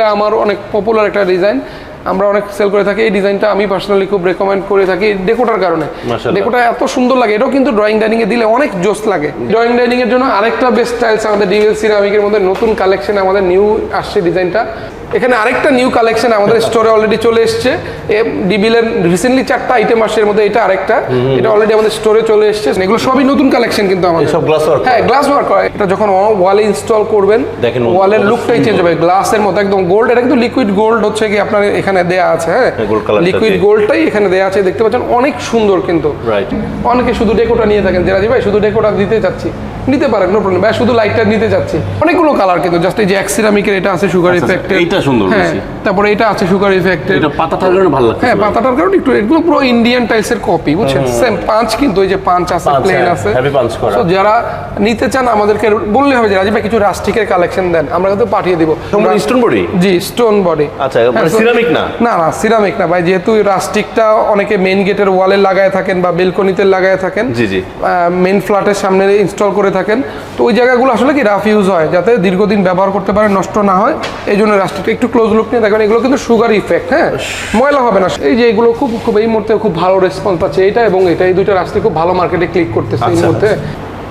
ডিজাইনটা আমার অনেক পপুলার একটা ডিজাইন আমরা অনেক সেল করে থাকি এই ডিজাইনটা আমি পার্সোনালি খুব রেকমেন্ড করে থাকি ডেকোটার কারণে। ডেকোটা এত সুন্দর লাগে এটাও কিন্তু ড্রয়িং ডাইনিং এ দিলে অনেক জোস লাগে। ড্রয়িং ডাইনিং এর জন্য আরেকটা বেস্ট স্টাইলস আমাদের ডিএল সিরামিকের মধ্যে নতুন কালেকশন আমাদের নিউ আসছে ডিজাইনটা এখানে আরেকটা নিউ কালেকশন আমাদের স্টোরে অলরেডি চলে এসছে। ডিবিলের রিসেন্টলি চারটা আইটেম আসছে এর মধ্যে এটা আরেকটা। এটা অলরেডি আমাদের স্টোরে চলে এসছে। এগুলো সবই নতুন কালেকশন কিন্তু আমাদের। সব গ্লাস ওয়ার্ক হ্যাঁ গ্লাস ওয়ার্ক করা। এটা যখন ওয়ালে ইনস্টল করবেন দেখেন ওয়ালের লুকটাই চেঞ্জ হবে। গ্লাসের মতো একদম গোল্ড এটা কিন্তু লিকুইড গোল্ড হচ্ছে কি আপনার এখানে দেয়া আছে হ্যাঁ? হ্যাঁ, লিকুইড গোল্ডটাই এখানে দেয়া আছে। দেখতে পাচ্ছেন অনেক সুন্দর কিন্তু। রাইট অনেকে শুধু ডেকোটা নিয়ে থাকেন। জেরাজি ভাই শুধু ডেকোটা দিতে চাচ্ছি। নিতে পারেন নো প্রবলেম ভাই শুধু লাইটটা নিতে চাচ্ছি। অনেকগুলো কালার কিন্তু জাস্ট এই যে এক্সিরামিকের এটা আছে সুগার আচ্ছা, ইফেক্টের এইটা সুন্দর হ্যাঁ তারপরে এটা আছে সুগার ইফেক্টের এটা পাতা থাকার কারণে ভালো লাগছে হ্যাঁ পাতাটার কারণে একটু এগুলো পুরো ইন্ডিয়ান টাইলসের কপি বুঝছেন? সেম পাঁচ কিন্তু ওই যে পাঁচ আছে প্লেন হ্যাঁ, আছে। punch করা। যারা নিতে চান আমাদেরকে বললে হবে যে রাজীব ভাই কিছু রাস্টিকের কালেকশন দেন আমরা কিন্তু পাঠিয়ে দিব। stone body? জি স্টোন বডি আচ্ছা, মানে ceramic না? না না সিরামিক না ভাই। যেহেতু রাস্টিকটা অনেকে মেইন গেটের ওয়ালে লাগায় থাকেন বা বেলকনিতে লাগায় থাকেন জি, জি। মেইন ফ্ল্যাটের সামনে ইনস্টল করে থাকেন। তো ওই জায়গাগুলো আসলে কি রাফ ইউজ হয় যাতে দীর্ঘদিন ব্যবহার করতে পারে নষ্ট না হয় এই জন্য রাস্টিকটা একটু ক্লোজ লুক নিয়ে দেখবেন এগুলো কিন্তু সুগার ইফেক্ট হ্যাঁ? ময়লা হবে না। এই যে এগুলো খুব খুব এই মুহূর্তে খুব ভালো রেসপন্স পাচ্ছে। এটা এবং এটা এই দুইটা রাস্তায় খুব ভালো মার্কেটে ক্লিক করতেছে এই আচ্ছা, মুহূর্তে।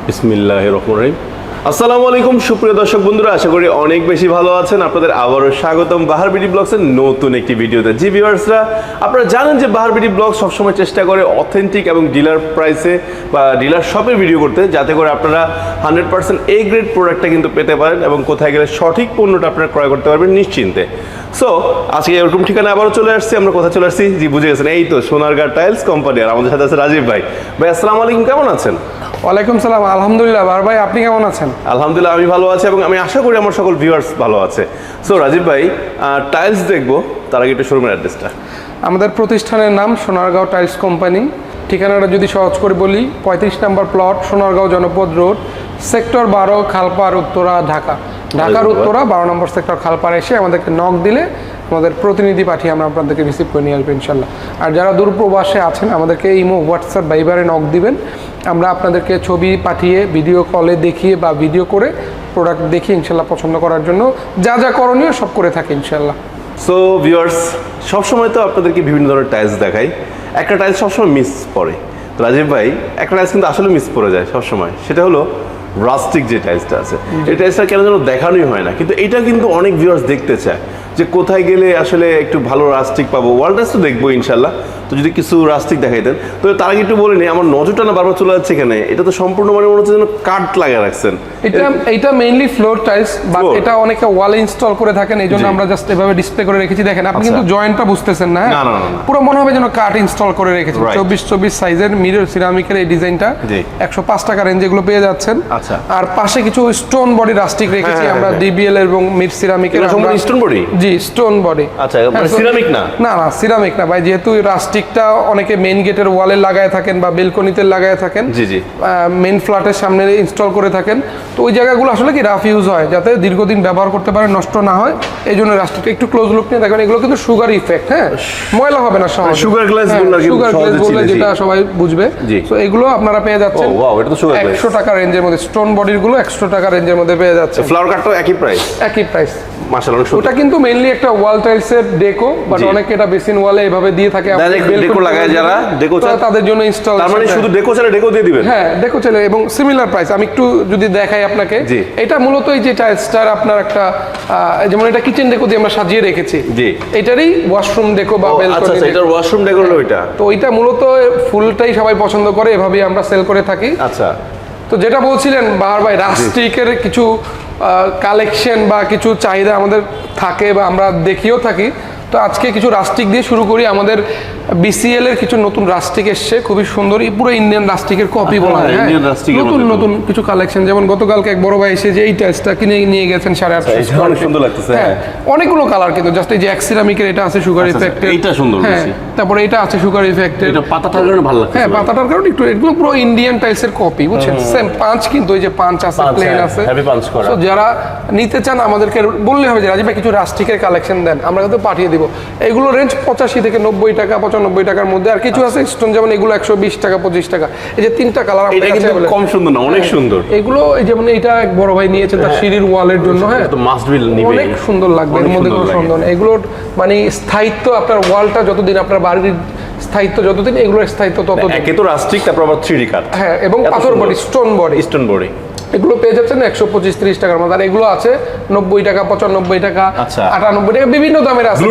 বিসমিল্লাহ রহমান রহিম। আসসালামু আলাইকুম, সুপ্রিয় দর্শক বন্ধুরা, আশা করি অনেক বেশি ভালো আছেন। আপনাদের আবারও স্বাগতম বাহার বিডি ব্লগসের নতুন একটি ভিডিওতে। জি, ভিউয়ার্সরা, আপনারা জানেন যে বাহার বিডি ব্লগ সবসময় চেষ্টা করে অথেন্টিক এবং ডিলার প্রাইসে বা ডিলার শপের ভিডিও করতে, যাতে করে আপনারা হান্ড্রেড পার্সেন্ট এ গ্রেড প্রোডাক্টটা কিন্তু পেতে পারেন এবং কোথায় গেলে সঠিক পণ্যটা আপনারা ক্রয় করতে পারবেন নিশ্চিন্তে। সো আজকে এরকম ঠিকানা আবারও চলে আসছি, আমরা কোথায় চলে আসছি? জি, বুঝে গেছেন, এই তো সোনারগাঁ টাইলস কোম্পানি আর আমাদের সাথে আছে রাজীব ভাই। ভাই, আসসালামু আলাইকুম, কেমন আছেন? ওয়ালাইকুম সালাম আলহামদুলিল্লাহ। বার ভাই আপনি কেমন আছেন? আলহামদুলিল্লাহ আমি ভালো আছি এবং আমি আশা করি আমার সকল ভিউয়ার্স ভালো আছে। সো রাজীব ভাই টাইলস দেখব তার আগে একটু শোরুমের অ্যাড্রেসটা আমাদের প্রতিষ্ঠানের নাম সোনারগাঁও টাইলস কোম্পানি ঠিকানাটা যদি সহজ করে বলি পঁয়ত্রিশ নম্বর প্লট সোনারগাঁও জনপদ রোড সেক্টর বারো খালপার উত্তরা ঢাকা। ঢাকার উত্তরা বারো নম্বর সেক্টর খালপার এসে আমাদেরকে নক দিলে আমাদের প্রতিনিধি পাঠিয়ে আমরা আপনাদেরকে রিসিভ করে নিয়ে আসব ইনশাল্লাহ আর যারা দূর প্রবাসে আছেন আমাদেরকে ইমো হোয়াটসঅ্যাপ বাইবারে নক দিবেন। আমরা আপনাদেরকে ছবি পাঠিয়ে ভিডিও কলে দেখিয়ে বা ভিডিও করে প্রোডাক্ট দেখিয়ে ইনশাল্লাহ পছন্দ করার জন্য যা যা করণীয় সব করে থাকি ইনশাল্লাহ সো ভিউয়ার্স সবসময় তো আপনাদেরকে বিভিন্ন ধরনের টাইলস দেখাই। একটা টাইলস সবসময় মিস পড়ে। তো রাজীব ভাই একটা টাইলস কিন্তু আসলে মিস পড়ে যায় সবসময়। সেটা হলো রাস্টিক যে টাইলসটা আছে। এই টাইলসটা কেন যেন দেখানোই হয় না। কিন্তু এটা কিন্তু অনেক ভিউয়ার্স দেখতে চায়। যে কোথায় গেলে আসলে একটু ভালো রাস্টিক পাবো ওয়ার্ল্ড টাইলস তো দেখব ইনশাল্লাহ তো যদি কিছু রাস্টিক দেখাইতেন তো তার আগে একটু বলে নিই আমার নজরটা না বারবার চলে যাচ্ছে এখানে এটা তো সম্পূর্ণ মানে মনে হচ্ছে যেন কাঠ লাগিয়ে রাখছেন এটা এটা মেইনলি ফ্লোর টাইলস বাট এটা অনেকে ওয়ালে ইনস্টল করে থাকেন এই জন্য আমরা জাস্ট এভাবে ডিসপ্লে করে রেখেছি দেখেন আপনি আচ্ছা। কিন্তু জয়েন্টটা বুঝতেছেন না হ্যাঁ? না। পুরো মনে হবে যেন কাঠ ইনস্টল করে রেখেছি. চব্বিশ চব্বিশ সাইজের মিরর সিরামিকের এই ডিজাইনটা জি। একশো পাঁচ টাকা রেঞ্জ এগুলো পেয়ে যাচ্ছেন আচ্ছা। আর পাশে কিছু স্টোন বডি রাস্টিক রেখেছি হ্যাঁ, আমরা হ্যাঁ। ডিবিএল এবং মির সিরামিকের আমরা- stone body? জি স্টোন বডি আচ্ছা, মানে ceramic না? না না সিরামিক না। ভাই যেহেতু রাস্টিকটা অনেকে মেইন গেটের ওয়ালে লাগায় থাকেন বা বেলকনিতে লাগায় থাকেন জি, জি। মেইন ফ্ল্যাটের সামনে ইনস্টল করে থাকেন তো ওই জায়গাগুলো আসলে কি রাফ ইউজ হয় যাতে দীর্ঘদিন ব্যবহার করতে পারে নষ্ট না হয় এই জন্য রাস্টিকটা একটু ক্লোজ লুক নিয়ে দেখবেন। এগুলো কিন্তু সুগার ইফেক্ট হ্যাঁ? ময়লা হবে না সহজে। glass বললে আর কি সুগার গ্লাস বললে যেটা সবাই বুঝবে। তো এগুলো আপনারা পেয়ে যাচ্ছেন। একশো টাকা রেঞ্জের মধ্যে স্টোন বডিরগুলো একশো টাকা রেঞ্জের মধ্যে পেয়ে যাচ্ছে ফ্লাওয়ার কাটটাও একই প্রাইস একই প্রাইস ওটা কিন্তু মেইনলি একটা ওয়াল টাইলস এর ডেকো বাট অনেকে এটা বেসিন ওয়ালে এভাবে দিয়ে থাকে deco লাগায় যারা, তো চান- তাদের জন্য ইনস্টল তার মানে শুধু ডেকো ডেকো দিয়ে দিবেন? হ্যাঁ চলে এবং সিমিলার প্রাইস আমি একটু যদি দেখাই আপনাকে এটা মূলত এই যে টাইলসটার আপনার একটা যেমন এটা কিচেন ডেকো দিয়ে আমরা সাজিয়ে রেখেছি জি। এটারই ওয়াশরুম ডেকো বা ও, আচ্ছা বেলকনি আচ্ছা এটার ওয়াশরুম ডেকোর হলো এটা। তো ওইটা মূলত ফুলটাই সবাই পছন্দ করে এভাবেই আমরা সেল করে থাকি। আচ্ছা। তো যেটা বলছিলেন ভাই রাস্টিকের কিছু কালেকশন বা কিছু চাহিদা আমাদের থাকে বা আমরা দেখিও থাকি তো আজকে কিছু রাস্টিক দিয়ে শুরু করি। আমাদের বিসিএল এর কিছু নতুন রাস্টিক এসছে খুবই সুন্দর পুরো ইন্ডিয়ান রাস্টিকের কপি বলা হয় হ্যাঁ, হ্যাঁ। এর নতুন নতুন কিছু কালেকশন যেমন গতকালকে এক বড় ভাই এসে যে এই টাইলসটা কিনে নিয়ে গেছেন সাড়ে আটশো অনেক সুন্দর লাগতেছে, হ্যাঁ। অনেকগুলো কালার কিন্তু জাস্ট এই যে অ্যাক্সিরামিকের এটা আছে সুগার আচ্ছা, ইফেক্ট এইটা সুন্দর হ্যাঁ তারপরে এটা আছে সুগার ইফেক্ট এটা পাতা থাকার কারণে ভালো লাগছে হ্যাঁ পাতাটার কারণে একটু এগুলো পুরো ইন্ডিয়ান টাইলসের কপি বুঝছেন? সেম পাঁচ কিন্তু ওই যে পাঁচ আছে প্লেন হ্যাঁ, আছে। punch যারা নিতে চান আমাদেরকে বললে হবে যে রাজীব ভাই কিছু রাস্টিকের কালেকশন দেন। আমরা কিন্তু পাঠিয়ে দিব। দিব। এগুলো রেঞ্জ পঁচাশি থেকে নব্বই টাকা পঁচানব্বই টাকার মধ্যে। আর কিছু আছে স্টোন যেমন এগুলো একশো বিশ টাকা পঁচিশ টাকা। এই যে তিনটা কালার কম সুন্দর না অনেক সুন্দর। এগুলো এই যেমন এইটা এক বড় ভাই নিয়েছে তার সিঁড়ির ওয়ালের জন্য হ্যাঁ। অনেক সুন্দর লাগবে এর মধ্যে কোনো সন্দেহ নেই। এগুলোর মানে স্থায়িত্ব আপনার ওয়ালটা যতদিন আপনার বাড়ির স্থায়িত্ব যতদিন এগুলোর স্থায়িত্ব ততদিন। একে তো রাস্টিক তারপর আবার থ্রি কাট। হ্যাঁ এবং পাথর। Body stone body stone body এগুলো পেয়ে যাচ্ছেন একশো পঁচিশ ত্রিশ টাকার মধ্যে। আর এগুলো আছে নব্বই টাকা পঁচানব্বই টাকা আচ্ছা। আটানব্বই টাকা বিভিন্ন দামের আছে।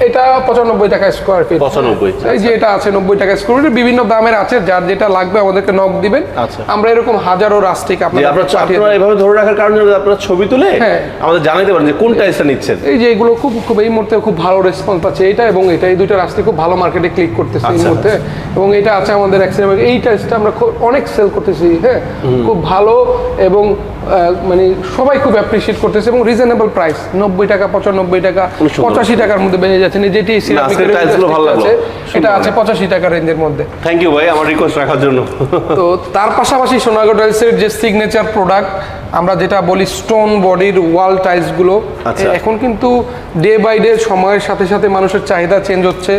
এটা পঁচানব্বই টাকা স্কোয়ার ফিট 95 এই যে এটা আছে নব্বই টাকা স্কোয়ার ফিট বিভিন্ন দামের আছে যার যেটা লাগবে আমাদেরকে নক দিবেন। আচ্ছা। আমরা এরকম হাজারো রাস্টিক আপনারা এভাবে ধরে রাখার কারণে আপনারা ছবি তুলে হ্যাঁ। আমাদের জানাতে পারেন যে কোন টাইসটা নিচ্ছেন। এই যে এগুলো খুব খুব এই মুহূর্তে খুব ভালো রেসপন্স পাচ্ছে এটা এবং এটা এই দুইটা রাস্তায় খুব ভালো মার্কেটে ক্লিক করতেছে এই আচ্ছা, মুহূর্তে। এবং এটা আছে আমাদের অ্যাক্সিডেন্ট এই টাইসটা আমরা খুব অনেক সেল করতেছি হ্যাঁ। খুব ভালো এবং মানে সবাই খুব অ্যাপ্রিসিয়েট করতেছে এবং রিজনেবল প্রাইস নব্বই টাকা পঁচানব্বই টাকা পঁচাশি টাকার মধ্যে বেড়ে যাচ্ছে। না, যেটি এটা আছে পঁচাশি টাকা রেঞ্জের মধ্যে। থ্যাংক ইউ ভাই আমার রিকোয়েস্ট রাখার জন্য। তো তার পাশাপাশি সোনাগড় টাইলসের যে সিগনেচার প্রোডাক্ট আমরা যেটা বলি স্টোন বডির ওয়াল টাইলসগুলো। এখন কিন্তু ডে বাই ডে সময়ের সাথে সাথে মানুষের চাহিদা চেঞ্জ হচ্ছে।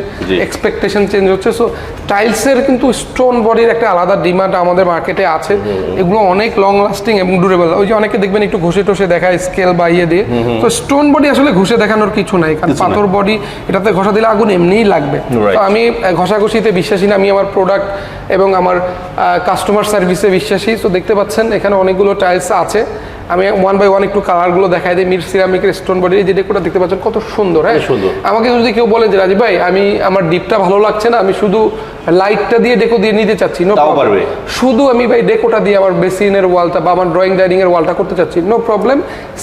এক্সপেকটেশন চেঞ্জ হচ্ছে। সো টাইলসের কিন্তু স্টোন বডির একটা আলাদা ডিমান্ড আমাদের মার্কেটে আছে। এগুলো অনেক লং লাস্টিং এবং ডিউরেবল ওই যে অনেকে দেখবেন একটু ঘষে টষে দেখায় স্কেল বা ইয়ে দিয়ে। তো স্টোন বডি আসলে ঘষে দেখানোর কিছু নাই কারণ পাথর বডি এটাতে ঘষা দিলে আগুন এমনিই লাগবে। তো আমি ঘষাঘষিতে বিশ্বাসী না আমি আমার প্রোডাক্ট এবং আমার কাস্টমার সার্ভিসে বিশ্বাসী। তো দেখতে পাচ্ছেন এখানে অনেকগুলো টাইলস আছে। আমি ওয়ান বাই ওয়ান একটু কালারগুলো দেখাই দিই মির সিরামিকের স্টোন বডি এই যে ডেকোটা দেখতে পাচ্ছেন কত সুন্দর হ্যাঁ? সুন্দর। আমাকে যদি কেউ বলেন যে রাজীব ভাই আমি আমার ডিপটা ভালো লাগছে না আমি শুধু লাইটটা দিয়ে ডেকো দিয়ে নিতে চাচ্ছি নো পারবে। শুধু আমি ভাই ডেকোটা দিয়ে আমার বেসিনের ওয়ালটা বা আমার ড্রয়িং ডাইনিং এর ওয়ালটা করতে চাচ্ছি নো প্রবলেম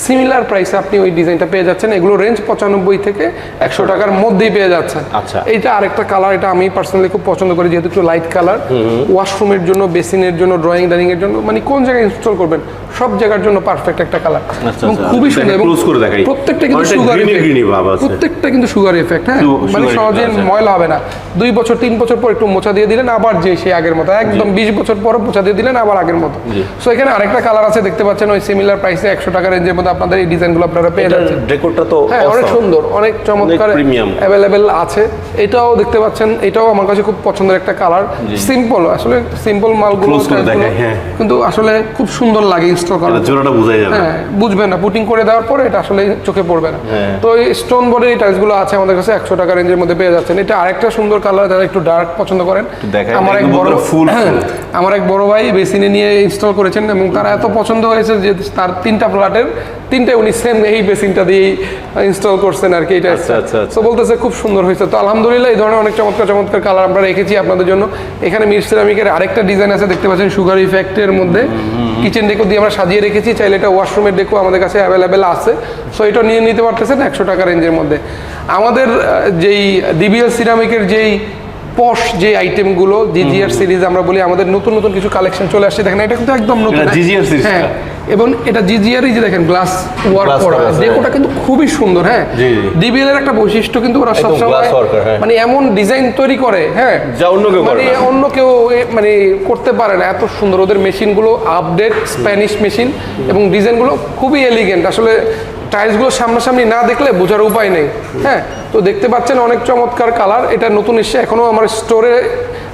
সিমিলার প্রাইসে আপনি ওই ডিজাইনটা পেয়ে যাচ্ছেন। এগুলো রেঞ্জ পঁচানব্বই থেকে একশো টাকার মধ্যেই পেয়ে যাচ্ছেন। আচ্ছা। এইটা আরেকটা কালার এটা আমি পার্সোনালি খুব পছন্দ করি যেহেতু একটু লাইট কালার ওয়াশরুমের জন্য বেসিনের জন্য ড্রয়িং ডাইনিং এর জন্য মানে কোন জায়গায় ইনস্টল করবেন সব জায়গার জন্য পারফেক্ট একটা কালার আচ্ছা, এবং আচ্ছা। খুবই সুন্দর এবং close করে দেখাই। প্রত্যেকটা কিন্তু সুগার প্রত্যেকটা কিন্তু সুগার এফেক্ট হ্যাঁ। মানে সহজে ময়লা হবে না। দুই বছর তিন বছর পর একটু মোছা দিয়ে দিলেন আবার যে সেই আগের মতো একদম বিশ বছর পর মোছা দিয়ে দিলেন আবার আগের মতো। সো এখানে আরেকটা কালার আছে দেখতে পাচ্ছেন ওই সিমিলার প্রাইসে একশো টাকা রেঞ্জের মধ্যে আপনাদের এই ডিজাইনগুলো আপনারা পেয়ে যাচ্ছেন। ডেকোরটা তো হ্যাঁ অনেক সুন্দর অনেক চমৎকার অ্যাভেলেবেল আছে। এটাও দেখতে পাচ্ছেন এটাও আমার কাছে খুব পছন্দের একটা কালার সিম্পল আসলে সিম্পল মালগুলো হ্যাঁ। কিন্তু আসলে খুব সুন্দর লাগে ইনস্টল করা। জোড়াটা যাবে। হ্যাঁ বুঝবেন না পুটিং করে দেওয়ার পরে এটা আসলে চোখে পড়বে না। হ্যাঁ। তো এই স্টোন বডির এই টাইলসগুলো আছে আমাদের কাছে একশো টাকা রেঞ্জের মধ্যে পেয়ে যাচ্ছেন। এটা আরেকটা সুন্দর কালার যারা একটু ডার্ক পছন্দ করেন। আমার এক বড় full, হ্যাঁ। আমার এক বড় ভাই বেসিনে নিয়ে ইনস্টল করেছেন এবং তার এত পছন্দ হয়েছে যে তার তিনটা ফ্ল্যাটের তিনটে উনি সেম এই বেসিনটা দিয়েই ইনস্টল করছেন আর কি এটা আচ্ছা, আচ্ছা, আচ্ছা। তো বলতেছে খুব সুন্দর হয়েছে। তো আলহামদুলিল্লাহ এই ধরনের অনেক চমৎকার চমৎকার কালার আমরা রেখেছি আপনাদের জন্য। এখানে মির সিরামিকের আরেকটা ডিজাইন আছে দেখতে পাচ্ছেন সুগার ইফেক্টের মধ্যে। কিচেন ডেকো দিয়ে আমরা সাজিয়ে রেখেছি চাইলে এটা ওয়াশরুমের ডেকো আমাদের কাছে অ্যাভেলেবেল আছে। সো এটা নিয়ে নিতে পারতেছেন একশো টাকা রেঞ্জের মধ্যে। আমাদের যেই ডিবিএল সিরামিকের যেই পশ যে আইটেমগুলো জিজিআর সিরিজ আমরা বলি আমাদের নতুন নতুন কিছু কালেকশন চলে আসছে। দেখেন এটা কিন্তু একদম নতুন। হ্যাঁ? GGR series হ্যাঁ। এবং এটা জিজিআরই যে দেখেন গ্লাস ওয়ার্ক করা। ডেকোটা কিন্তু খুবই সুন্দর হ্যাঁ। ডিবিএল এর একটা বৈশিষ্ট্য কিন্তু ওরা সবসময় হ্যাঁ। মানে এমন ডিজাইন তৈরি করে হ্যাঁ। যা অন্য কেউ মানে অন্য কেউ মানে করতে পারে না। এত সুন্দর। ওদের মেশিনগুলো আপডেট স্প্যানিশ মেশিন এবং ডিজাইনগুলো খুবই এলিগেন্ট আসলে টাইলসগুলো সামনাসামনি না দেখলে বোঝার উপায় নেই। হ্যাঁ তো দেখতে পাচ্ছেন অনেক চমৎকার কালার এটা নতুন এসে এখনও আমার স্টোরে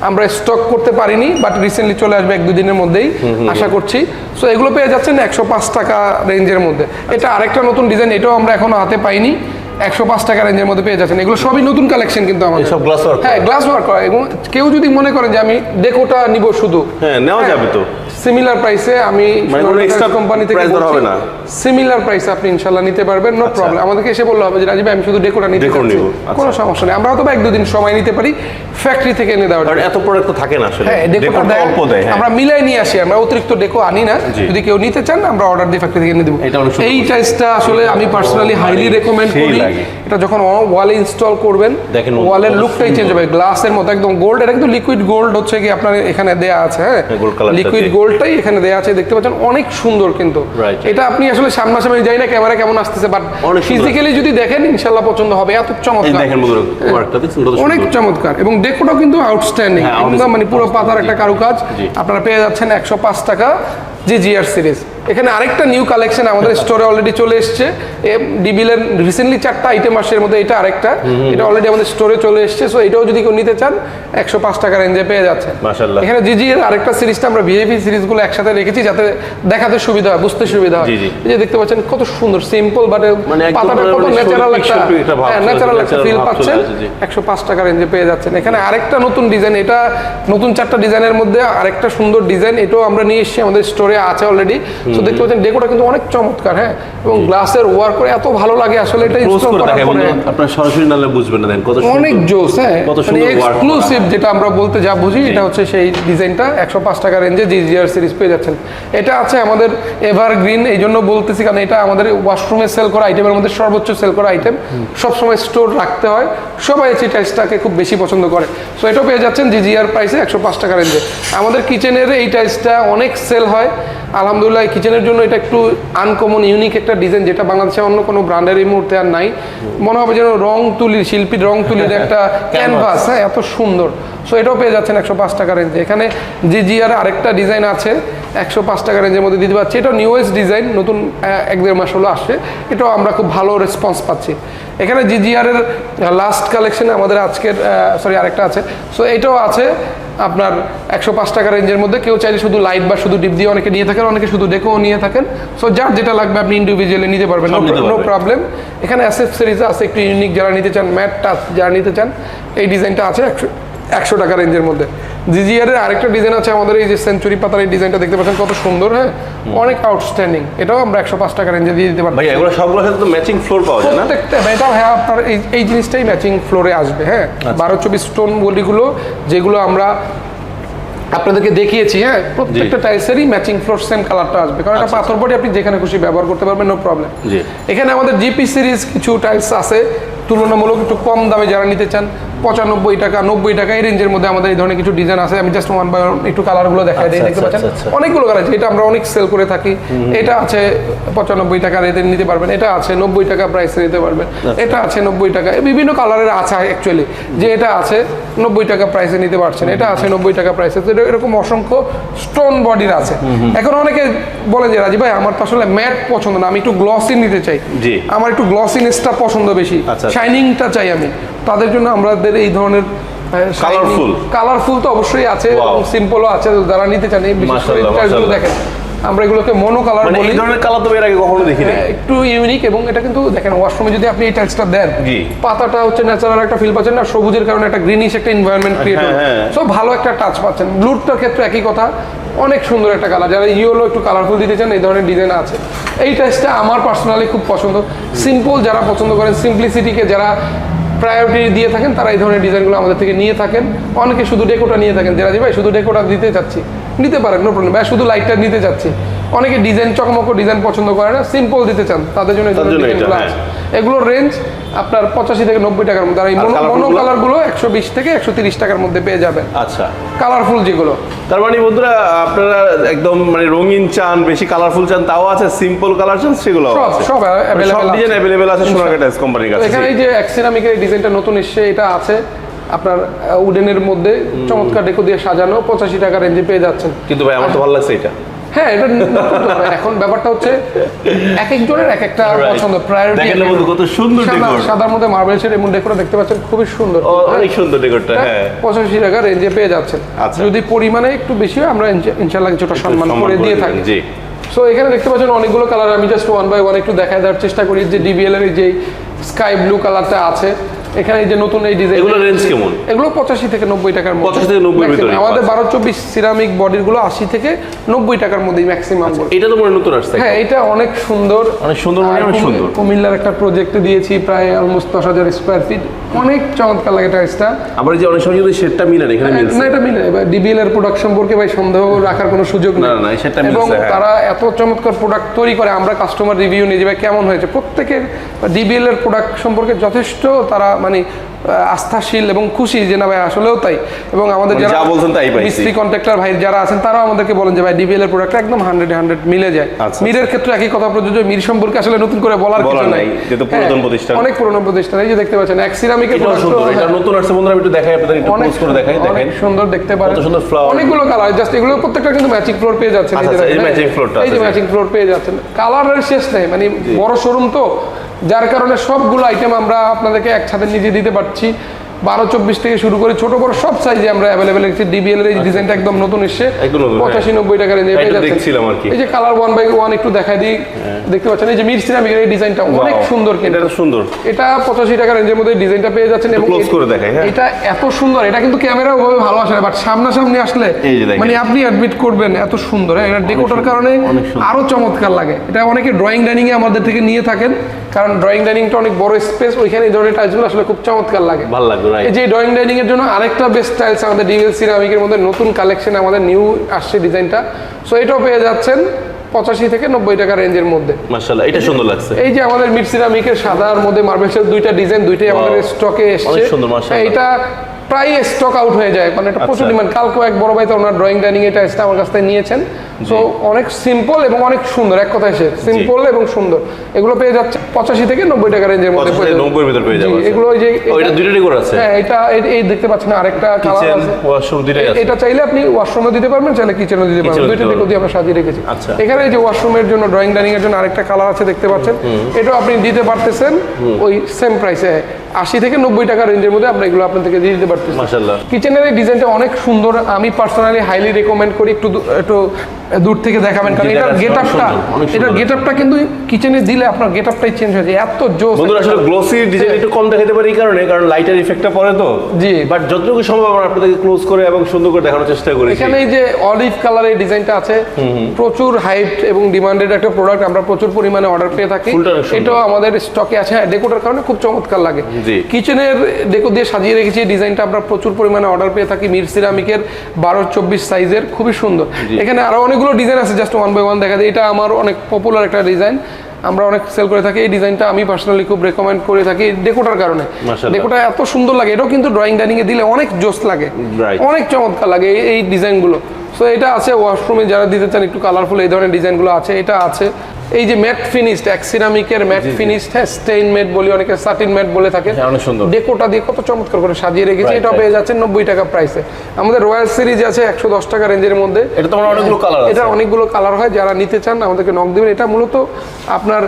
আমরা স্টক করতে পারিনি বাট রিসেন্টলি চলে আসবে এক দুই দিনের মধ্যেই আশা করছি। সো এগুলো পেয়ে যাচ্ছেন একশো পাঁচ টাকা রেঞ্জের মধ্যে। এটা আরেকটা নতুন ডিজাইন এটাও আমরা এখনও হাতে পাইনি একশো পাঁচ টাকা রেঞ্জের মধ্যে পেয়ে যাচ্ছেন। এগুলো সবই নতুন কালেকশন কিন্তু আমাদের। সব গ্লাস work হ্যাঁ গ্লাস ওয়ার্ক করা। এবং কেউ যদি মনে করেন যে আমি ডেকোটা নিব শুধু। হ্যাঁ নেওয়া যাবে তো। সিমিলার প্রাইসে আমি মানে কোনো কোম্পানি থেকে হবে না? সিমিলার প্রাইসে আপনি ইনশাল্লাহ নিতে পারবেন নো প্রবলেম আমাদেরকে এসে বললে হবে যে রাজীব আমি শুধু ডেকোটা নিতে Decor চাচ্ছি আচ্ছা। কোনো সমস্যা নেই। আমরা হয়তো এক দুদিন সময় নিতে পারি ফ্যাক্টরি থেকে এনে দেওয়ার কারণ এত প্রোডাক্ট তো থাকে না আসলে। হ্যাঁ ডেকোটা অল্প দেয় হ্যাঁ। আমরা মিলাই নিয়ে আসি আমরা অতিরিক্ত ডেকো আনি না। যদি কেউ নিতে চান আমরা অর্ডার দিয়ে ফ্যাক্টরি থেকে এনে দেবো। এই। টাইসটা আসলে আমি পার্সোনালি হাইলি রেকমেন্ড করি। এটা যখন ওয়ালে ইনস্টল করবেন দেখেন ওয়ালের লুকটাই চেঞ্জ। হবে। গ্লাসের মতো একদম গোল্ড এটা কিন্তু লিকুইড গোল্ড হচ্ছে কি আপনার এখানে দেয়া আছে হ্যাঁ? হ্যাঁ, লিকুইড দিয়ে। গোল্ডটাই এখানে দেয়া আছে দেখতে পাচ্ছেন অনেক সুন্দর কিন্তু। এটা আপনি আসলে সামনাসামনি যাই না ক্যামেরা কেমন আসতেছে বাট ফিজিক্যালি যদি দেখেন ইনশাল্লাহ পছন্দ হবে। এত চমৎকার। অনেক চমৎকার। এবং ডেকোটাও কিন্তু আউটস্ট্যান্ডিং মানে পুরো পাতার একটা কারুকাজ। আপনারা পেয়ে যাচ্ছেন একশো পাঁচ টাকা জি জিআর সিরিজ এখানে আরেকটা নিউ কালেকশন আমাদের স্টোরে অলরেডি চলে এসছে। ডিবিলের রিসেন্টলি চারটা আইটেম আসছে এর মধ্যে এটা আরেকটা। এটা অলরেডি আমাদের স্টোরে চলে এসছে সো এটাও যদি কেউ নিতে চান একশো পাঁচ টাকা রেঞ্জে পেয়ে যাচ্ছে। এখানে জিজি এর আরেকটা সিরিজটা আমরা ভিআইপি সিরিজগুলো একসাথে রেখেছি যাতে দেখাতে সুবিধা হয় বুঝতে সুবিধা হয়। এই যে দেখতে পাচ্ছেন কত সুন্দর সিম্পল বাট মানে একদম পাতাটা কত মানে ন্যাচারাল শৈল্পিক একটা ন্যাচারাল একটা ফিল পাচ্ছেন। একশো পাঁচ টাকা রেঞ্জে পেয়ে যাচ্ছেন। এখানে আরেকটা নতুন ডিজাইন এটা নতুন চারটা ডিজাইনের মধ্যে আরেকটা সুন্দর ডিজাইন এটাও আমরা নিয়ে এসেছি আমাদের স্টোরে আছে অলরেডি তো দেখতে পাচ্ছেন ডেকোটা কিন্তু অনেক চমৎকার হ্যাঁ? এবং গ্লাসের ওয়ার্ক করে এত ভালো লাগে আসলে এটা করে করার পরে। আপনার সরাসরি নালে বুঝবেন না কত সুন্দর। অনেক জোস হ্যাঁ? কত মানে সুন্দর এক্সক্লুসিভ যেটা আমরা বলতে যা বুঝি এটা হচ্ছে সেই ডিজাইনটা একশো পাঁচ টাকা রেঞ্জে জিজিআর সিরিজ পেয়ে যাচ্ছেন। এটা আছে আমাদের এভারগ্রিন এই জন্য বলতেছি কারণ এটা আমাদের ওয়াশরুমে সেল করা আইটেমের মধ্যে সর্বোচ্চ সেল করা আইটেম সবসময় স্টোর রাখতে হয়। সবাই এই টাইলসটাকে খুব বেশি পছন্দ করে। সো এটাও পেয়ে যাচ্ছেন জিজিআর প্রাইসে একশো পাঁচ টাকা রেঞ্জে আমাদের কিচেনের এই টাইলসটা অনেক সেল হয়। আলহামদুলিল্লাহ কিচেনের জন্য এটা একটু আনকমন ইউনিক একটা ডিজাইন যেটা বাংলাদেশে অন্য কোনো ব্র্যান্ডের এই মুহূর্তে আর নাই। মনে হবে যেন রং তুলির শিল্পীর রং তুলির একটা ক্যানভাস হ্যাঁ এত সুন্দর। সো এটাও পেয়ে যাচ্ছেন একশো পাঁচ টাকা রেঞ্জে এখানে জিজিআর আরেকটা ডিজাইন আছে একশো পাঁচ টাকা রেঞ্জের মধ্যে দিতে পারছি। এটা নিউয়েস্ট ডিজাইন নতুন এক দেড় মাস হলো আসছে। এটাও আমরা খুব ভালো রেসপন্স পাচ্ছি। এখানে জিজিআর এর লাস্ট কালেকশনে আমাদের আজকের সরি আরেকটা আছে। সো এটাও আছে। আপনার একশো পাঁচ টাকা রেঞ্জের মধ্যে কেউ চাইলে শুধু লাইট বা শুধু ডিপ দিয়ে অনেকে নিয়ে থাকেন অনেকে শুধু ডেকোও নিয়ে থাকেন। সো যার যেটা লাগবে আপনি ইন্ডিভিজুয়ালি নিতে পারবেন নো প্রবলেম এখানে অ্যাসেসরিজ আছে একটু ইউনিক যারা নিতে চান ম্যাট টাচ যারা নিতে চান এই ডিজাইনটা আছে একশো একশো টাকা রেঞ্জের মধ্যে। জিজিআর এর আরেকটা ডিজাইন আছে আমাদের এই যে সেঞ্চুরি পাতার এই ডিজাইনটা দেখতে পাচ্ছেন কত সুন্দর হ্যাঁ? অনেক আউটস্ট্যান্ডিং এটাও আমরা একশো পাঁচ টাকা রেঞ্জে দিয়ে দিতে পারব ভাই এগুলো সবগুলোর সাথে তো ম্যাচিং ফ্লোর পাওয়া যায় না? প্রত্যেকটা এটা হ্যাঁ আপনার এই এই জিনিসটাই ম্যাচিং ফ্লোরে আসবে হ্যাঁ? বারো চব্বিশ স্টোন বলিগুলো যেগুলো আমরা আপনাদেরকে দেখিয়েছি হ্যাঁ? প্রত্যেকটা টাইলসেরই ম্যাচিং ফ্লোর সেম কালারটা আসবে। কারণ এটা পাথর বডি আপনি যেখানে খুশি ব্যবহার করতে পারবেন নো প্রবলেম জি। এখানে আমাদের জিপি সিরিজ কিছু টাইলস আছে তুলনামূলক একটু কম দামে যারা নিতে চান পঁচানব্বই টাকা নব্বই টাকা এই রেঞ্জের মধ্যে আমাদের এই ধরনের কিছু ডিজাইন আছে। আমি জাস্ট ওয়ান বাই একটু কালারগুলো দিই আচ্ছা, দেখতে আচ্ছা, পাচ্ছেন? আচ্ছা। অনেকগুলো কালার আছে এটা আমরা অনেক সেল করে থাকি। এটা আছে পঁচানব্বই টাকা রেটে নিতে পারবেন এটা আছে নব্বই টাকা প্রাইসে নিতে পারবেন এটা আছে নব্বই টাকা। বিভিন্ন কালারের আছে অ্যাকচুয়ালি যে এটা আছে নব্বই টাকা প্রাইসে নিতে পারছেন এটা আছে নব্বই টাকা প্রাইসে তো এরকম অসংখ্য স্টোন বডির আছে। এখন অনেকে বলে যে রাজি ভাই আমার তো আসলে ম্যাট পছন্দ না আমি একটু গ্লসি নিতে চাই। আমার একটু গ্লসিনেসটা পছন্দ বেশি। শাইনিংটা চাই আমি। তাদের জন্য আমাদের এই ধরনের Colourful। কালারফুল তো অবশ্যই আছে এবং সিম্পলও আছে যারা নিতে চান এই বিশেষ করে। দেখেন। আমরা এগুলোকে মনো কালার মানে বলি। এই ধরনের কালার তো এর আগে কখনো দেখিনি। হ্যাঁ, একটু ইউনিক এবং এটা কিন্তু দেখেন ওয়াশরুমে যদি আপনি এই টাইলসটা দেন পাতাটা হচ্ছে ন্যাচারাল একটা ফিল পাচ্ছেন না সবুজের কারণে একটা গ্রিনিশ একটা ক্রিয়েট হয়। সো ভালো একটা টাচ পাচ্ছেন। ব্লুটার ক্ষেত্রে একই কথা অনেক সুন্দর একটা কালার যারা ইয়েলো একটু কালারফুল দিতে চান এই ধরনের ডিজাইন আছে। এই টাইলসটা আমার পার্সোনালি খুব পছন্দ। সিম্পল যারা পছন্দ করেন সিম্পলিসিটিকে যারা প্রায়োরিটি দিয়ে থাকেন, তারা এই ধরনের ডিজাইনগুলো আমাদের থেকে নিয়ে থাকেন। অনেকে শুধু ডেকোটা নিয়ে থাকেন। যারা ভাই, শুধু ডেকোটা দিতে চাচ্ছি। নিতে পারেন নো প্রবলেম ভাই, শুধু লাইটটা নিতে চাচ্ছি। অনেকে ডিজাইন চকমক ডিজাইন পছন্দ করে না সিম্পল দিতে চান তাদের জন্য হ্যাঁ। এগুলোর রেঞ্জ আপনার পঁচাশি থেকে নব্বই টাকার মধ্যে আর এই মনো মনো গুলো? একশো বিশ থেকে একশো তিরিশ টাকার মধ্যে পেয়ে যাবেন। আচ্ছা। কালারফুল যেগুলো। তার মানে বন্ধুরা আপনারা একদম মানে রঙিন চান বেশি কালারফুল চান তাও আছে সিম্পল কালার চান সেগুলো সব। ডিজাইন অ্যাভেলেবেল আছে। সোনারগাঁ টাইলস কোম্পানির কাছে। এখানে এই যে অ্যাক্সিরামিকের এই ডিজাইনটা নতুন এসছে এটা আছে। আপনার উডেনের মধ্যে চমৎকার ডেকো দিয়ে সাজানো পঁচাশি টাকা রেঞ্জে পেয়ে যাচ্ছেন। কিন্তু ভাই আমার তো ভালো লাগছে এটা হ্যাঁ এটা এখন ব্যাপারটা হচ্ছে এক একজনের এক একটা পছন্দ প্রায়োরিটি দেখেন না বন্ধু, কত সুন্দর decor। সাদার মধ্যে এমন দেখতে পাচ্ছেন খুবই সুন্দর অনেক সুন্দর ডেকোরটা হ্যাঁ টাকা রেঞ্জে পেয়ে যাচ্ছেন আচ্ছা। যদি পরিমাণে একটু বেশি হয় আমরা ইনশা- ইনশাল্লাহ কিছুটা সম্মান করে দিয়ে থাকি জি। সো এখানে দেখতে পাচ্ছেন অনেকগুলো কালার আমি জাস্ট ওয়ান বাই ওয়ান একটু দেখায় দেওয়ার চেষ্টা করি যে ডিবিএল এর যে স্কাই ব্লু কালারটা আছে এখানে যে নতুন এই ডিজাইন এগুলো রেঞ্জ কেমন? এগুলো পঁচাশি থেকে নব্বই টাকার মধ্যে। 85 থেকে 90 এর ভিতরে। আমাদের বারো চব্বিশ সিরামিক বডিরগুলো আশি থেকে নব্বই টাকার মধ্যেই ম্যাক্সিমাম এটা তো মনে নতুন আসছে হ্যাঁ এটা অনেক সুন্দর। অনেক সুন্দর মানে অনেক সুন্দর। কুমিল্লার একটা প্রজেক্টে দিয়েছি প্রায় অলমোস্ট দশ হাজার স্কোয়ার ফিট অনেক চমৎকার লাগে টাইলসটা আবার যে অনেক সময় যদি শেডটা মিলেন এখানে মিলছে। না এটা মিলে ডিবিএল এর প্রোডাক্ট সম্পর্কে ভাই সন্দেহ রাখার কোনো সুযোগ না, না, সেটা মিলছে, এবং হ্যাঁ। তারা এত চমৎকার প্রোডাক্ট তৈরি করে আমরা কাস্টমার রিভিউ নিয়ে যাবে কেমন হয়েছে। প্রত্যেকের ডিবিএল এর প্রোডাক্ট সম্পর্কে যথেষ্ট তারা মানে আস্থাশীল এবং খুশি যে না ভাই আসলেও তাই। এবং আমাদের মানে যারা বলছেন তাই পাইছি। মিস্ত্রি কন্ট্রাক্টর ভাই যারা আছেন তারাও আমাদেরকে বলেন যে ভাই ডিবিএল এর প্রোডাক্ট একদম হান্ড্রেড হান্ড্রেড মিলে যায়। আচ্ছা, মিরের ক্ষেত্রে একই কথা প্রযোজ্য মির সম্পর্কে আসলে নতুন করে বলার কিছু নাই। যেহেতু পুরাতন হ্যাঁ, প্রতিষ্ঠান। অনেক পুরনো প্রতিষ্ঠান এই যে দেখতে পাচ্ছেন এক সিরামিকের এটাও সুন্দর এটা নতুন আসছে বন্ধুরা একটু দেখাই আপনাদের একটু অনেক ক্লোজ করে দেখাই অনেক দেখেন। সুন্দর দেখতে পারেন। কত সুন্দর flower। অনেকগুলো কালার জাস্ট এগুলো প্রত্যেকটা কিন্তু ম্যাচিং ফ্লোর পেয়ে যাচ্ছেন আচ্ছা, আচ্ছা, এই দেখেন, matching floor টা এই যে ম্যাচিং ফ্লোর পেয়ে যাচ্ছেন। কালারের শেষ নেই মানে বড় শোরুম তো। যার কারণে সবগুলো আইটেম আমরা আপনাদেরকে একসাথে নিজে দিতে পারছি। বারো চব্বিশ থেকে শুরু করে ছোট বড় সব সাইজে আমরা অ্যাভেলেবেল রেখেছি ডিবিএল এর ডিজাইনটা একদম নতুন এসছে আচ্ছা। একদম নতুন, হ্যাঁ। পঁচাশি নব্বই টাকা রেঞ্জে পেয়ে আর কি। হ্যাঁ। এই যে কালার ওয়ান বাই ওয়ান একটু দেখাই দিই দেখতে পাচ্ছেন এই যে মির সিরামিকের এই ডিজাইনটা অনেক সুন্দর কিন্তু এটা সুন্দর এটা পঁচাশি টাকা রেঞ্জের মধ্যে ডিজাইনটা পেয়ে যাচ্ছেন এবং এ- করে দেখাই, হ্যাঁ। এটা এত সুন্দর এটা কিন্তু ক্যামেরা ওভাবে ভালো আসে না বাট সামনাসামনি আসলে। মানে আপনি অ্যাডমিট করবেন এত সুন্দর হ্যাঁ এটা ডেকোটার কারণে আরও চমৎকার লাগে এটা অনেকে ড্রয়িং ডাইনিং এ আমাদের থেকে নিয়ে থাকেন কারণ ড্রয়িং ডাইনিংটা অনেক বড় স্পেস ওইখানে এই ধরনের টাইলসগুলো আসলে খুব চমৎকার লাগে ভালো লাগবে এই যে ড্রয়িং ডাইনিং এর জন্য আরেকটা বেস্ট টাইলস আমাদের ডিএল সিরামিকের মধ্যে নতুন কালেকশন আমাদের নিউ আসছে ডিজাইনটা সো এটাও পেয়ে যাচ্ছেন পঁচাশি থেকে নব্বই টাকা রেঞ্জের মধ্যে। মাশাআল্লাহ এটা সুন্দর লাগছে। এই যে আমাদের মিড সিরামিকের সাদার মধ্যে মার্বেল দুইটা ডিজাইন দুইটাই আমাদের স্টকে এসেছে অনেক সুন্দর, মাশাআল্লাহ। এইটা প্রায় স্টক আউট হয়ে যায়। মানে এটা প্রচুর আচ্ছা। ডিমান্ড কালকেও এক বড় ভাই তো ওনার ড্রয়িং ডাইনিং এটা এসে আমার কাছ থেকে নিয়েছেন। সো অনেক সিম্পল এবং অনেক সুন্দর এক কথায় সে। সিম্পল এবং সুন্দর। এগুলো পেয়ে যাচ্ছে পঁচাশি থেকে নব্বই টাকা রেঞ্জের মধ্যে 85 পেয়ে যাচ্ছে। 90 এর ভিতর পেয়ে জি, আচ্ছা। এগুলো ওই যে এটা করে আছে? হ্যাঁ এটা এই- দেখতে পাচ্ছেন আরেকটা কালার কিচেন আছে। ওয়াশরুম দুইটাই আছে। এটা চাইলে আপনি ওয়াশরুমে দিতে পারবেন চাইলে কিচেনও দিতে পারবেন। দুইটা দিয়ে আমরা সাজিয়ে রেখেছি। আচ্ছা। এখানে এই যে ওয়াশরুমের জন্য ড্রয়িং ডাইনিং এর জন্য আরেকটা কালার আছে দেখতে পাচ্ছেন। এটাও আপনি দিতে পারতেছেন ওই সেম প্রাইসে আশি থেকে নব্বই টাকা রেঞ্জের মধ্যে আমরা এগুলো আপনাদেরকে দিয়ে দিতে পারতেছি। কিচেনের এই ডিজাইনটা অনেক সুন্দর। আমি পার্সোনালি হাইলি রেকমেন্ড করি একটু একটু দূর থেকে দেখাবেন। কারণ এটার গেট আপটা এটার গেট আপটা কিন্তু কিচেনে দিলে আপনার গেট আপটাই চেঞ্জ হয়ে যায়। এত জোস বন্ধুরা আসলে গ্লোসি ডিজাইন একটু কম দেখাতে পারি এই কারণে কারণ লাইটের ইফেক্টটা পড়ে তো। জি। বাট যতটুকু সম্ভব আমরা আপনাদেরকে ক্লোজ করে এবং সুন্দর করে দেখানোর চেষ্টা করেছি এখানে এই যে অলিভ কালারের ডিজাইনটা আছে। প্রচুর হাইট এবং ডিমান্ডেড একটা প্রোডাক্ট আমরা প্রচুর পরিমাণে অর্ডার পেয়ে থাকি। এটাও আমাদের স্টকে আছে। ডেকোটার কারণে খুব চমৎকার লাগে। কিচেনের ডেকো দিয়ে সাজিয়ে রেখেছি ডিজাইনটা আমরা প্রচুর পরিমাণে অর্ডার পেয়ে থাকি মির সিরামিকের বারো চব্বিশ সাইজের খুবই সুন্দর। এখানে আরও অনেকগুলো ডিজাইন আছে জাস্ট ওয়ান বাই ওয়ান দেখা যায়। এটা আমার অনেক পপুলার একটা ডিজাইন আমরা অনেক সেল করে থাকি এই ডিজাইনটা আমি পার্সোনালি খুব রেকমেন্ড করে থাকি ডেকোটার কারণে। ডেকোটা এত সুন্দর লাগে এটাও কিন্তু ড্রয়িং ডাইনিং এ দিলে অনেক জোস লাগে। অনেক চমৎকার লাগে এই- এই ডিজাইনগুলো সো এটা আছে ওয়াশরুমে যারা দিতে চান একটু কালারফুল এই ধরনের ডিজাইনগুলো আছে এটা আছে। এই যে ম্যাট ফিনিশড এক সিরামিকের ম্যাট ফিনিশড হ্যাঁ স্টেইন ম্যাট বলি অনেকে সাটিন ম্যাট বলে থাকে। হ্যাঁ, অনেক সুন্দর। ডেকোটা দিয়ে কত চমৎকার করে সাজিয়ে রেখেছি এটা. পেয়ে যাচ্ছে নব্বই টাকা প্রাইসে আমাদের রয়্যাল সিরিজ আছে একশো দশ টাকা রেঞ্জের মধ্যে। এটা তো আমার অনেকগুলো কালার এটা অনেকগুলো কালার হয় যারা নিতে চান আমাদেরকে নক দিবেন। এটা মূলত আপনার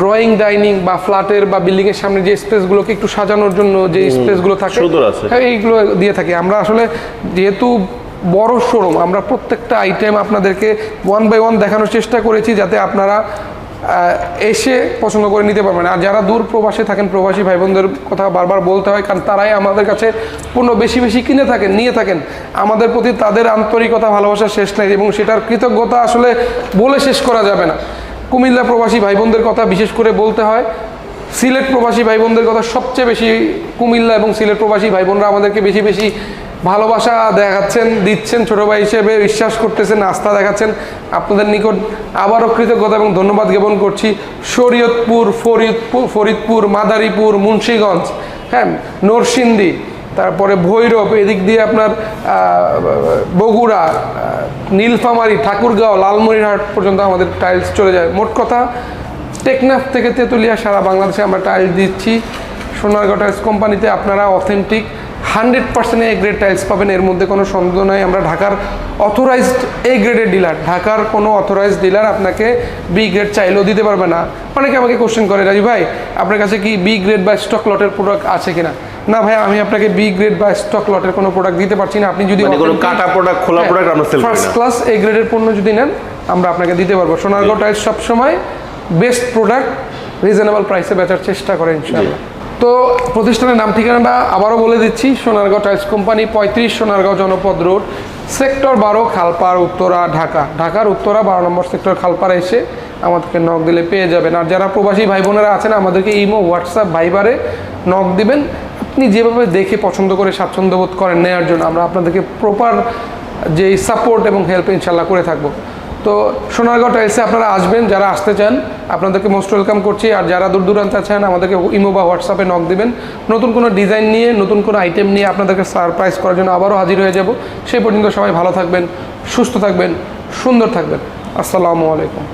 ড্রয়িং ডাইনিং বা ফ্ল্যাটের বা বিল্ডিং এর সামনে যে স্পেসগুলোকে একটু সাজানোর জন্য যে স্পেসগুলো থাকে হ্যাঁ এইগুলো দিয়ে থাকি। আমরা আসলে যেহেতু বড় শোরুম আমরা প্রত্যেকটা আইটেম আপনাদেরকে ওয়ান বাই ওয়ান দেখানোর চেষ্টা করেছি যাতে আপনারা এসে পছন্দ করে নিতে পারবেন। আর যারা দূর প্রবাসে থাকেন, প্রবাসী ভাই বোনদের কথা বারবার বলতে হয়, কারণ তারাই আমাদের কাছে পণ্য বেশি বেশি কিনে থাকেন, নিয়ে থাকেন। আমাদের প্রতি তাদের আন্তরিকতা, ভালোবাসা শেষ নেই এবং সেটার কৃতজ্ঞতা আসলে বলে শেষ করা যাবে না। কুমিল্লা প্রবাসী ভাই বোনদের কথা বিশেষ করে বলতে হয়, সিলেট প্রবাসী ভাই বোনদের কথা সবচেয়ে বেশি কুমিল্লা এবং সিলেট প্রবাসী ভাই বোনরা আমাদেরকে বেশি বেশি ভালোবাসা দেখাচ্ছেন, দিচ্ছেন ছোট ভাই হিসেবে, বিশ্বাস করতেছেন, আস্থা দেখাচ্ছেন। আপনাদের নিকট আবারও কৃতজ্ঞতা এবং ধন্যবাদ জ্ঞাপন করছি। শরীয়তপুর, ফরিদপুর ফরিদপুর, মাদারীপুর, মুন্সীগঞ্জ হ্যাঁ নরসিংদী, তারপরে ভৈরব, এদিক দিয়ে আপনার বগুড়া নীলফামারী, ঠাকুরগাঁও, লালমনিরহাট পর্যন্ত আমাদের টাইলস চলে যায়। মোট কথা, টেকনাফ থেকে তেঁতুলিয়া, সারা বাংলাদেশে আমরা টাইলস দিচ্ছি। সোনারগাঁও টাইলস কোম্পানিতে আপনারা authentic hundred percent A grade tiles পাবেন এর মধ্যে কোনো সন্দেহ নাই। আমরা ঢাকার অথরাইজড এ গ্রেডের ডিলার ঢাকার কোনো অথরাইজড ডিলার আপনাকে বি গ্রেড চাইলেও দিতে পারবে না। অনেকে আমাকে কোশ্চেন করে রাজু ভাই আপনার কাছে কি বি গ্রেড বা স্টক লটের প্রোডাক্ট আছে কিনা? না ভাই আমি আপনাকে বি গ্রেড বা স্টক লটের কোনো প্রোডাক্ট দিতে পারছি না। আপনি যদি মানে কোনো কাটা প্রোডাক্ট খোলা প্রোডাক্ট আমরা সেল ফার্স্ট ক্লাস এ গ্রেডের পণ্য যদি নেন আমরা আপনাকে দিতে পারব। সোনারগাঁও টাইলস সবসময় বেস্ট প্রোডাক্ট রিজনেবল প্রাইসে বেচার চেষ্টা করে ইনশাআল্লাহ। তো প্রতিষ্ঠানের নাম ঠিকানাটা আবারও বলে দিচ্ছি, সোনারগাঁও টাইলস কোম্পানি, পঁয়ত্রিশ সোনারগাঁও জনপদ রোড, সেক্টর বারো, খালপাড়, উত্তরা, ঢাকা। ঢাকার উত্তরা বারো নম্বর সেক্টর খালপাড়ে এসে আমাদেরকে নক দিলে পেয়ে যাবেন। আর যারা প্রবাসী ভাই বোনেরা আছেন, আমাদেরকে ইমো, হোয়াটসঅ্যাপ, ভাইবারে নক দিবেন। আপনি যেভাবে দেখে পছন্দ করে স্বাচ্ছন্দ্য বোধ করেন নেওয়ার জন্য আমরা আপনাদেরকে প্রপার যে সাপোর্ট এবং হেল্প ইনশাল্লাহ করে থাকব। তো সোনারগাঁও টাইলসে আপনারা আসবেন, যারা আসতে চান, আপনাদেরকে মোস্ট ওয়েলকাম করছি। আর যারা দূর দূরান্তে আছেন, আমাদেরকে ইমো বা হোয়াটসঅ্যাপে নক দেবেন। নতুন কোনো ডিজাইন নিয়ে, নতুন কোনো আইটেম নিয়ে আপনাদেরকে সারপ্রাইজ করার জন্য আবারও হাজির হয়ে যাব। সেই পর্যন্ত সবাই ভালো থাকবেন, সুস্থ থাকবেন, সুন্দর থাকবেন। আসসালামু আলাইকুম।